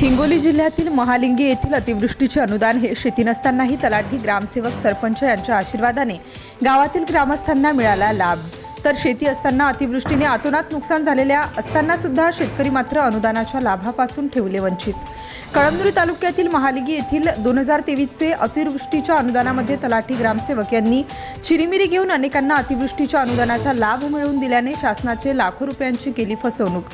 हिंगोली जिल्ह्यातील महालिंगी येथील अतिवृष्टीचे अनुदान हे शेती नसतानाही तलाठी ग्रामसेवक सरपंच यांच्या आशीर्वादाने गावातील ग्रामस्थांना मिळाला लाभ. तर शेती असताना अतिवृष्टीने अतोनात नुकसान झालेल्या असताना सुद्धा शेतकरी मात्र अनुदानाच्या लाभापासून ठेवले वंचित. कळमनुरी तालुक्यातील महालिगी येथील दोन हजार तेवीसचे अतिवृष्टीच्या अनुदानामध्ये तलाठी ग्रामसेवक यांनी चिरीमिरी घेऊन अनेकांना अतिवृष्टीच्या अनुदानाचा लाभ मिळवून दिल्याने शासनाचे लाखो रुपयांची केली फसवणूक.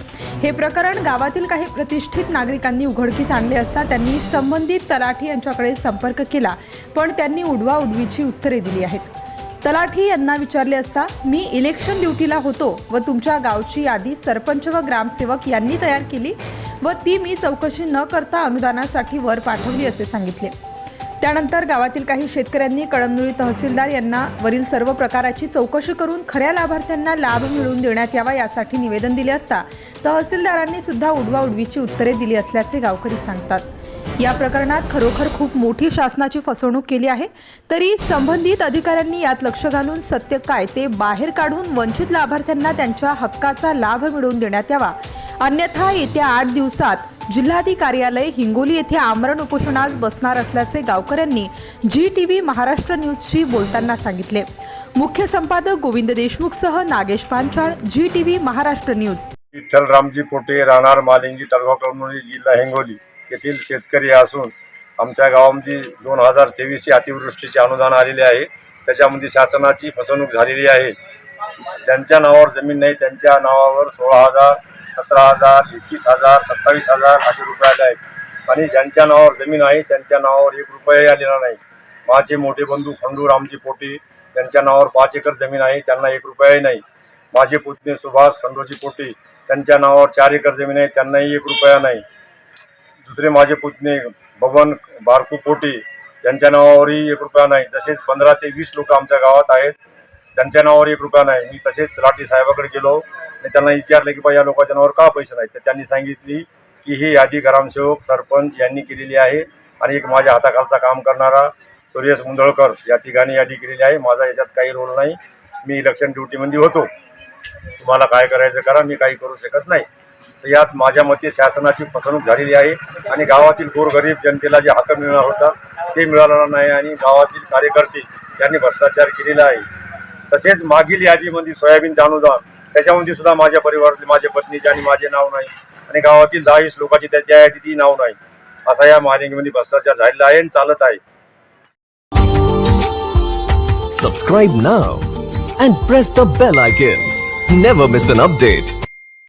हे प्रकरण गावातील काही प्रतिष्ठित नागरिकांनी उघडकीस आणले असता त्यांनी संबंधित तलाठी यांच्याकडे संपर्क केला पण त्यांनी उडवा उडवीची उत्तरे दिली आहेत. तलाठी यांना विचारले असता मी इलेक्शन ड्युटीला होतो व तुमच्या गावची यादी सरपंच व ग्रामसेवक यांनी तयार केली व ती मी चौकशी न करता अनुदानासाठी वर पाठवली असे सांगितले. त्यानंतर गावातील काही शेतकऱ्यांनी कळमनुरी तहसीलदार यांना वरील सर्व प्रकाराची चौकशी करून खऱ्या लाभार्थ्यांना लाभ मिळवून देण्यात यावा यासाठी निवेदन दिले असता तहसीलदारांनी सुद्धा उडवा उडवीची उत्तरे दिली असल्याचे गावकरी सांगतात. या प्रकरणात खरोखर खूप मोठी शासनाची फसवणूक केली आहे. तरी संबंधित अधिकाऱ्यांनी यात लक्ष घालून सत्य काय ते बाहेर काढून वंचित लाभार्थ्यांना त्यांच्या हक्काचा लाभ मिळवून देण्यात यावा. अन्यथा येत्या आठ दिवसात जिल्हाधिकारी कार्यालय हिंगोली येथे आमरण उपोषणास बसणार असल्याचे गावकऱ्यांनी जी टीव्ही महाराष्ट्र न्यूजशी बोलताना सांगितले. मुख्य संपादक Govind देशमुखसह Nagesh Panchal G TV Maharashtra news. Vitthal Ramji Pote राहणार मालिंगी तालुका जिल्हा हिंगोली. येथील शेतकरी असून आमच्या गावामध्ये दोन हजार तेवीसचे अतिवृष्टीचे अनुदान आलेले आहे. त्याच्यामध्ये शासनाची फसवणूक झालेली आहे. ज्यांच्या नावावर जमीन नाही त्यांच्या नावावर सोळा हजार सतरा हजार एकवीस हजार सत्तावीस हजार असे रुपये आले आहेत. आणि ज्यांच्या नावावर जमीन आहे त्यांच्या नावावर एक रुपयाही आलेला नाही. माझे मोठे बंधू खंडू रामजी पोटे त्यांच्या नावावर पाच एकर जमीन आहे त्यांना एक रुपयाही नाही. माझे पुतणे सुभाष खंडोजी पोटे त्यांच्या नावावर चार एकर जमीन आहे त्यांनाही एक रुपया नाही. दुसरे माझे पुतणे बबन बारकू पोटे यांच्या नावावरही एक रुपया नाही. तसेच पंधरा ते वीस लोक आमच्या गावात आहेत. त्यांच्या नावावर एक रुपया नाही. मी तसेच लाठी साहेबाकडे गेलो. आणि त्यांना विचारलं की बा या लोकांच्या नावावर का पैसे नाहीत? तर त्यांनी सांगितली की ही यादी ग्रामसेवक सरपंच यांनी केलेली आहे आणि एक माझ्या हाताखालचा काम करणारा सुरेश मुंदळकर या ठिकाणी यादी केलेली आहे. माझा याच्यात काही रोल नाही. मी इलेक्शन ड्युटीमध्ये होतो. तुम्हाला काय करायचं करा. मी काही करू शकत नाही. तर यात माझ्या मते शासनाची फसवणूक झालेली आहे आणि गावातील गोरगरीब जनतेला जे हक्क मिळणार होता ते मिळालेला नाही आणि गावातील कार्यकर्ते यांनी भ्रष्टाचार केलेला आहे. तसेच मागील यादीमध्ये सोयाबीनचं अनुदान त्याच्यामध्ये सुद्धा माझ्या परिवारातले माझ्या पत्नीचे आणि माझे नाव नाही आणि गावातील दहावीस लोकांची त्याच्या यादीतही नाव नाही असा या महालिंगमध्ये भ्रष्टाचार झालेला आहे आणि चालत आहे. Subscribe now and press the bell icon never miss an update